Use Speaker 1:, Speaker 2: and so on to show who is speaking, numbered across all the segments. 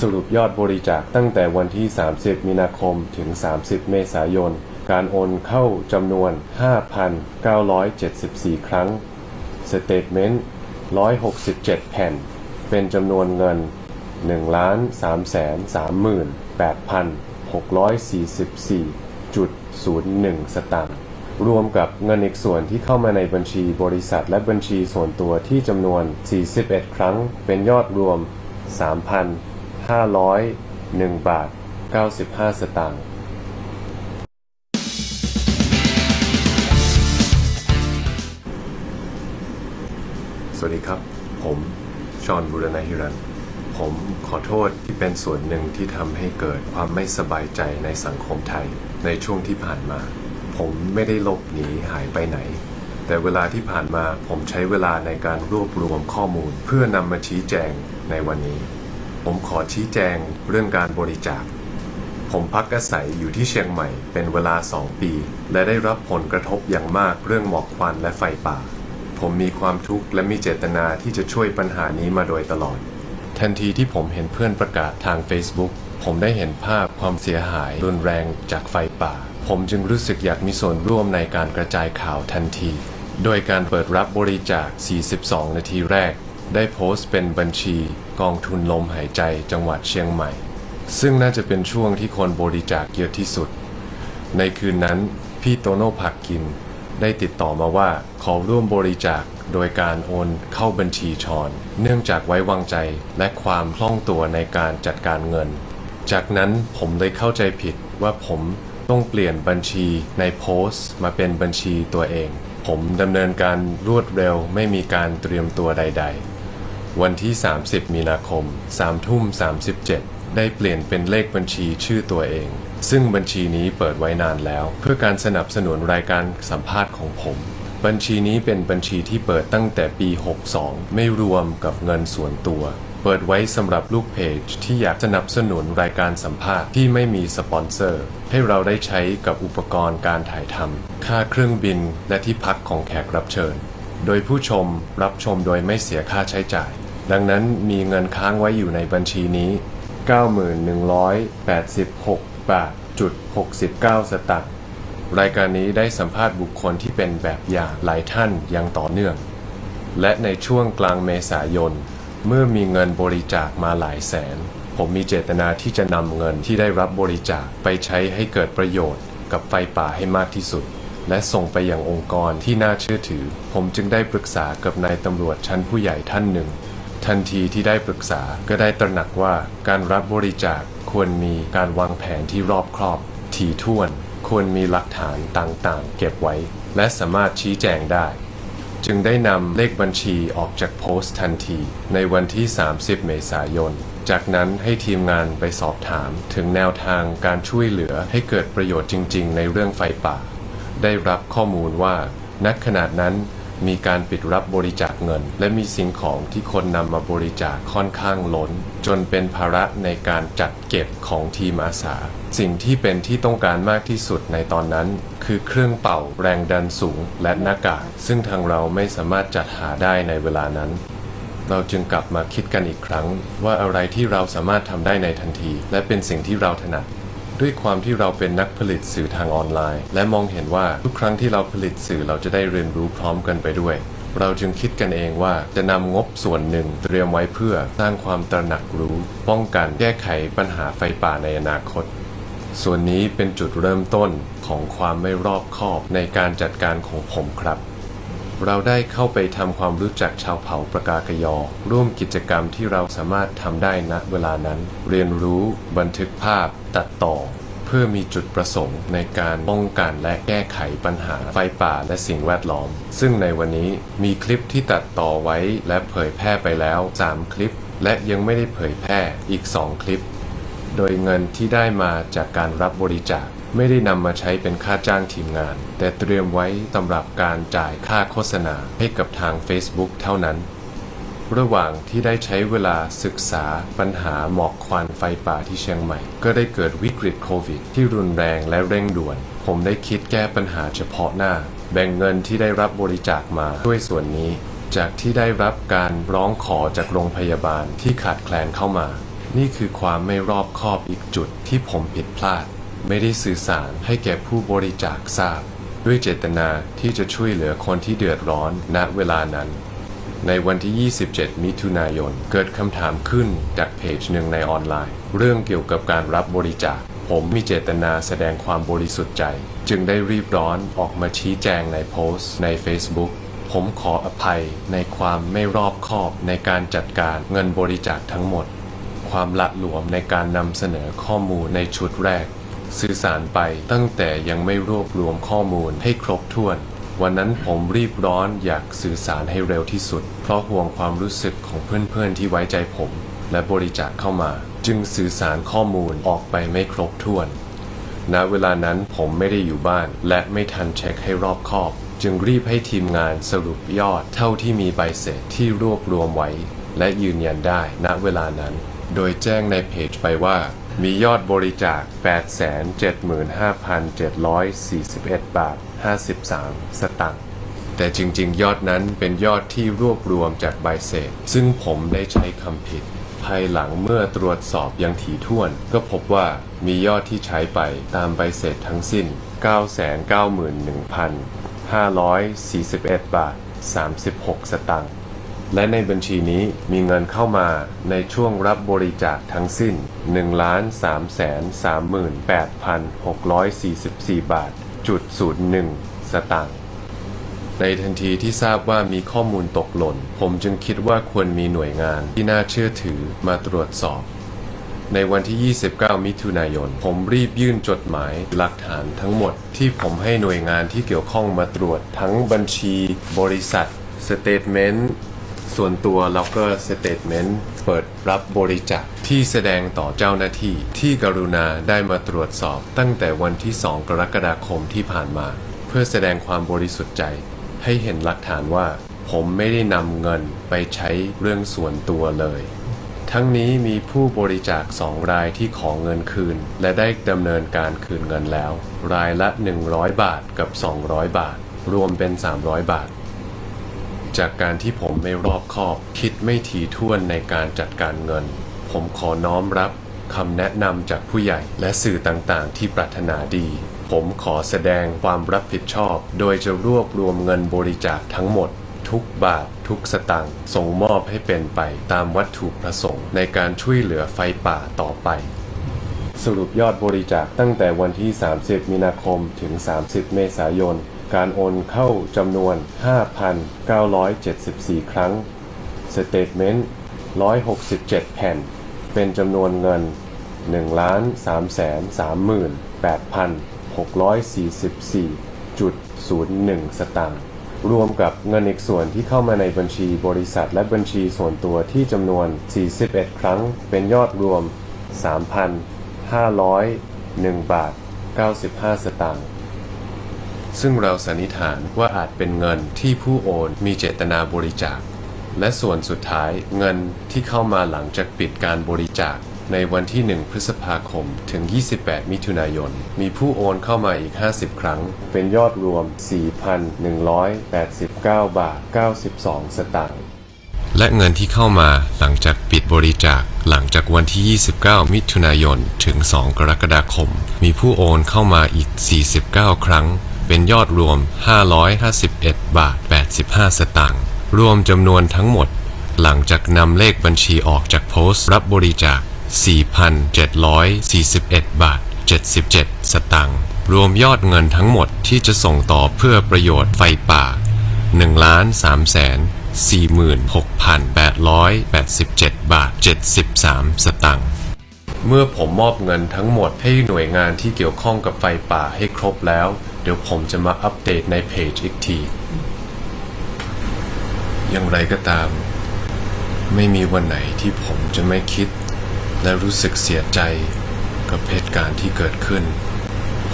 Speaker 1: สรุปยอดบริจาคตั้งแต่วันที่ 30 มีนาคมถึง 30 เมษายน การโอนเข้าจำนวน 5,974 ครั้ง สเตทเมนต์ 167 แผ่น เป็นจำนวนเงิน 1,338,644.01 สตางค์รวมกับเงินอีกส่วนที่เข้ามาในบัญชีบริษัทและบัญชีส่วนตัวที่จำนวน 41 ครั้ง เป็นยอดรวม 501 บาท 95 สตางค์สวัสดีครับ ผมชอนบุรณหิรัน ผมขอโทษที่เป็นส่วนหนึ่งที่ทำให้เกิดความไม่สบายใจในสังคมไทยในช่วงที่ผ่านมา ผมไม่ได้หลบหนีหายไปไหน แต่เวลาที่ผ่านมาผมใช้เวลาในการรวบรวมข้อมูล เพื่อนำมาชี้แจงในวันนี้ ผมขอชี้แจงเรื่องการบริจาค ผมพักอาศัยอยู่ที่เชียงใหม่เป็นเวลา 2 ปี และได้รับผลกระทบอย่างมากเรื่องหมอกควันและไฟป่า ผมมีความทุกข์และมีเจตนาที่จะช่วยปัญหานี้มาโดยตลอด ทันทีที่ผมเห็นเพื่อนประกาศทาง Facebook ผมได้เห็นภาพความเสียหายรุนแรงจากไฟป่า ผมจึงรู้สึกอยากมีส่วนร่วมในการกระจายข่าวทันที โดยการเปิดรับบริจาค 42 นาทีแรก ได้โพสต์เป็นบัญชีกองทุนลมหายใจจังหวัดเชียงใหม่ ซึ่งน่าจะเป็นช่วงที่คนบริจาคเยอะที่สุด ในคืนนั้นพี่โตโน่ผักกิน ได้ติดต่อมาว่าขอร่วมบริจาคโดยการโอนเข้าบัญชีชอน เนื่องจากไว้วางใจและความคล่องตัวในการจัดการเงิน จากนั้นผมเลยเข้าใจผิดว่าผมต้องเปลี่ยนบัญชีในโพสต์มาเป็นบัญชีตัวเอง ผมดำเนินการรวดเร็วไม่มีการเตรียมตัวใด ๆ วันที่ 30 มีนาคม3ทุ่ม 37 ได้เปลี่ยนเป็นเลขบัญชีชื่อตัวเอง ซึ่งบัญชีนี้เปิดไว้นานแล้ว เพื่อการสนับสนุนรายการสัมภาษณ์ของผม บัญชีนี้เป็นบัญชีที่เปิดตั้งแต่ปี 62 ไม่รวมกับเงินส่วนตัวเปิดไว้สำหรับลูกเพจที่อยากสนับสนุนรายการสัมภาษณ์ที่ไม่มีสปอนเซอร์ ให้เราได้ใช้กับอุปกรณ์การถ่ายทำค่าเครื่องบินและที่พักของแขกรับเชิญ โดยผู้ชมรับชมโดยไม่เสียค่าใช้จ่าย ดังนั้นมีเงินค้างไว้อยู่ในบัญชีนี้9186 บาทจุด69 สตางค์รายการนี้ได้สัมภาษณ์บุคคลที่เป็นแบบอย่างหลายท่านอย่างต่อเนื่อง และในช่วงกลางเมษายน เมื่อมีเงินบริจาคมาหลายแสน ผมมีเจตนาที่จะนำเงินที่ได้รับบริจาคไปใช้ให้เกิดประโยชน์กับไฟป่าให้มากที่สุด และส่งไปยังองค์กรที่น่าเชื่อถือ ผมจึงได้ปรึกษากับนายตำรวจชั้นผู้ใหญ่ท่านหนึ่ง ทันทีที่ได้ปรึกษาก็ได้ตระหนักว่าการรับบริจาคควรมีการวางแผนที่รอบครอบ ถี่ถ้วน ควรมีหลักฐานต่างๆ เก็บไว้ และสามารถชี้แจงได้ จึงได้นำเลขบัญชีออกจากโพสต์ทันที ในวันที่ 30 เมษายน จากนั้นให้ทีมงานไปสอบถามถึงแนวทางการช่วยเหลือให้เกิดประโยชน์จริง ๆ ในเรื่องไฟป่า ได้รับข้อมูลว่าณขณะนั้น มีการปิดรับบริจาคเงิน และมีสิ่งของที่คนนำมาบริจาคค่อนข้างล้น จนเป็นภาระในการจัดเก็บของทีมอาสา สิ่งที่เป็นที่ต้องการมากที่สุดในตอนนั้น คือเครื่องเป่าแรงดันสูงและหน้ากากซึ่งทางเราไม่สามารถจัดหาได้ในเวลานั้นเราจึงกลับมาคิดกันอีกครั้ง ว่าอะไรที่เราสามารถทำได้ในทันที และเป็นสิ่งที่เราถนัด ด้วยความที่เราเป็นนักผลิตสื่อทางออนไลน์ และมองเห็นว่าทุกครั้งที่เราผลิตสื่อเราจะได้เรียนรู้พร้อมกันไปด้วย เราจึงคิดกันเองว่าจะนำงบส่วนหนึ่งเตรียมไว้เพื่อสร้างความตระหนักรู้ ป้องกันแก้ไขปัญหาไฟป่าในอนาคต ส่วนนี้เป็นจุดเริ่มต้นของความไม่รอบคอบในการจัดการของผมครับ เราได้เข้าไปทำความรู้จักชาวเผ่าประกากยอ ร่วมกิจกรรมที่เราสามารถทำได้ณเวลานั้น เรียนรู้บันทึกภาพตัดต่อ เพื่อมีจุดประสงค์ในการป้องกันและแก้ไขปัญหาไฟป่าและสิ่งแวดล้อม ซึ่งในวันนี้มีคลิปที่ตัดต่อไว้และเผยแพร่ไปแล้ว 3 คลิป และยังไม่ได้เผยแพร่อีก 2 คลิป โดยเงินที่ได้มาจากการรับบริจาคไม่ได้นำมาใช้เป็นค่าจ้างทีมงาน แต่เตรียมไว้สำหรับการจ่ายค่าโฆษณาให้กับทาง Facebook เท่านั้น ระหว่างที่ได้ใช้เวลาศึกษาปัญหาหมอกควันไฟป่าที่เชียงใหม่ ก็ได้เกิดวิกฤตโควิด ที่รุนแรงและเร่งด่วน ผมได้คิดแก้ปัญหาเฉพาะหน้า แบ่งเงินที่ได้รับบริจาคมาด้วยส่วนนี้ จากที่ได้รับการร้องขอจากโรงพยาบาลที่ขาดแคลนเข้ามา นี่คือความไม่รอบคอบอีกจุดที่ผมผิดพลาด ไม่ได้สื่อสารให้แก่ผู้บริจาคทราบ ด้วยเจตนาที่จะช่วยเหลือคนที่เดือดร้อนณเวลานั้น ในวันที่ 27 มิถุนายน เกิดคำถามขึ้นจากเพจหนึ่งในออนไลน์ เรื่องเกี่ยวกับการรับบริจาค ผมมีเจตนาแสดงความบริสุทธิ์ใจ จึงได้รีบร้อนออกมาชี้แจงในโพสต์ใน Facebook ผมขออภัยในความไม่รอบคอบในการจัดการเงินบริจาคทั้งหมด ความละหลวมในการนำเสนอข้อมูลในชุดแรก สื่อสารไปตั้งแต่ยังไม่รวบรวมข้อมูลให้ครบถ้วน วันนั้นผมรีบร้อนอยากสื่อสารให้เร็วที่สุด เพราะห่วงความรู้สึกของเพื่อนๆที่ไว้ใจผม และบริจาคเข้ามา จึงสื่อสารข้อมูลออกไปไม่ครบถ้วน ณเวลานั้นผมไม่ได้อยู่บ้าน และไม่ทันเช็คให้รอบคอบ จึงรีบให้ทีมงานสรุปยอดเท่าที่มีใบเสร็จที่รวบรวมไว้ และยืนยันได้ณเวลานั้น โดยแจ้งในเพจไปว่า มียอดบริจาค 875,741 บาท 53 สตางค์แต่จริงๆ ยอดนั้นเป็นยอดที่รวบรวมจากใบเสร็จ ซึ่งผมได้ใช้คำผิด ภายหลังเมื่อตรวจสอบอยังถี่ถ้วน ก็พบว่ามียอดที่ใช้ไปตามใบเสร็จทั้งสิ้น 991,541 บาท 36 สตางค์ และในบัญชีนี้มีเงินเข้ามาในช่วงรับบริจาคทั้งสิ้น 1,338,644 บาทจุด01สตางค์ในทันทีที่ทราบว่ามีข้อมูลตกหล่น ผมจึงคิดว่าควรมีหน่วยงานที่น่าเชื่อถือมาตรวจสอบ ในวันที่ 29 มิถุนายน ผมรีบยื่นจดหมายหลักฐานทั้งหมด ที่ผมให้หน่วยงานที่เกี่ยวข้องมาตรวจทั้งบัญชี บริษัทสเตทเมนต์ ส่วนตัวแล้วก็สเตทเมนต์เปิดรับบริจาคที่แสดงต่อเจ้าหน้าที่ ที่กรุณาได้มาตรวจสอบ ตั้งแต่วันที่ 2 กรกฎาคมที่ผ่านมา เพื่อแสดงความบริสุทธิ์ใจ ให้เห็นหลักฐานว่า ผมไม่ได้นำเงินไปใช้เรื่องส่วนตัวเลย ทั้งนี้มีผู้บริจาคสองรายที่ขอเงินคืน และได้ดำเนินการคืนเงินแล้ว รายละ 100 บาทกับ 200 บาท รวมเป็น 300 บาท จากการที่ผมไม่รอบคอบ คิดไม่ถี่ถ้วนในการจัดการเงิน ผมขอน้อมรับคำแนะนำจากผู้ใหญ่และสื่อต่างๆ ที่ปรารถนาดี ผมขอแสดงความรับผิดชอบ โดยจะรวบรวมเงินบริจาคทั้งหมด ทุกบาท ทุกสตางค์ส่งมอบให้เป็นไปตามวัตถุประสงค์ ในการช่วยเหลือไฟป่าต่อไป สรุปยอดบริจาคตั้งแต่วันที่ 30 มีนาคมถึง 30 เมษายน การโอนเข้าจำนวน 5,974 ครั้ง สเตทเมนต์ 167 แผ่น เป็นจำนวนเงิน 1,338,644.01 สตางค์รวมกับเงินอีกส่วนที่เข้ามาในบัญชีบริษัทและบัญชีส่วนตัวที่จำนวน 41 ครั้ง เป็นยอดรวม 3,501 บาท 95 สตางค์ ซึ่งเราสันนิษฐานว่าอาจเป็นเงินที่ผู้โอนมีเจตนาบริจาค และส่วนสุดท้ายเงินที่เข้ามาหลังจากปิดการบริจาคในวันที่ 1 พฤษภาคม ถึง 28 มิถุนายน มีผู้โอนเข้ามาอีก 50 ครั้ง เป็นยอดรวม 4,189 บาท 92 สตางค์ และเงินที่เข้ามาหลังจากปิดบริจาคหลังจากวันที่ 29 มิถุนายน ถึง 2 กรกฎาคม มีผู้โอนเข้ามาอีก 49 ครั้ง เป็นยอดรวม 551 บาท 85 สตางค์รวมจำนวนทั้งหมด หลังจากนำเลขบัญชีออกจากโพสต์รับบริจาค 4,741 บาท 77 สตางค์รวมยอดเงินทั้งหมดที่จะส่งต่อเพื่อประโยชน์ไฟป่า1ล้าน3แสน46,887 บาท 73 สตางค์ เมื่อผมมอบเงินทั้งหมดให้หน่วยงานที่เกี่ยวข้องกับไฟป่าให้ครบแล้ว เดี๋ยวผมจะมาอัปเดตในเพจอีกที อย่างไรก็ตาม ไม่มีวันไหนที่ผมจะไม่คิด และรู้สึกเสียใจกับเหตุการณ์ที่เกิดขึ้น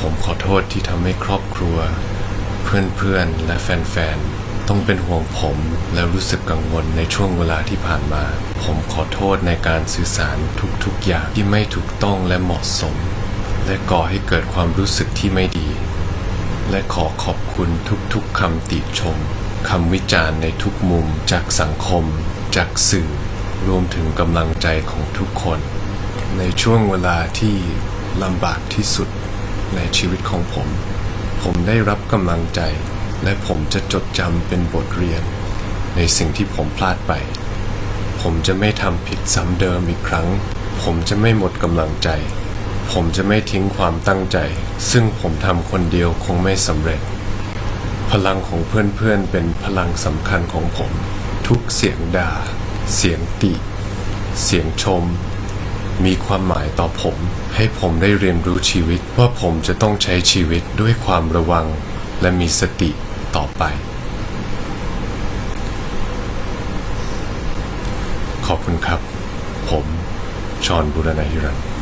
Speaker 1: ผมขอโทษที่ทำให้ครอบครัว เพื่อนๆ และแฟนๆ ต้องเป็นห่วงผมและรู้สึกกังวลในช่วงเวลาที่ผ่านมา ผมขอโทษในการสื่อสารทุกๆ อย่างที่ไม่ถูกต้องและเหมาะสม และก่อให้เกิดความรู้สึกที่ไม่ดี และขอขอบคุณทุกๆคำติชมคำวิจารณ์ในทุกมุมจากสังคม จากสื่อ รวมถึงกำลังใจของทุกคน ในช่วงเวลาที่ลำบากที่สุดในชีวิตของผม ผมได้รับกำลังใจ และผมจะจดจำเป็นบทเรียน ในสิ่งที่ผมพลาดไป ผมจะไม่ทำผิดซ้ำเดิมอีกครั้ง ผมจะไม่หมดกำลังใจ ผมจะไม่ทิ้งความตั้งใจ ซึ่งผมทำคนเดียวคงไม่สำเร็จ พลังของเพื่อนๆเป็นพลังสำคัญของผม ทุกเสียงด่า เสียงติ เสียงชม มีความหมายต่อผม ให้ผมได้เรียนรู้ชีวิตว่าผมจะต้องใช้ชีวิตด้วยความระวัง และมีสติต่อไป ขอบคุณครับ ผม ชอนบุรณาฮิรัน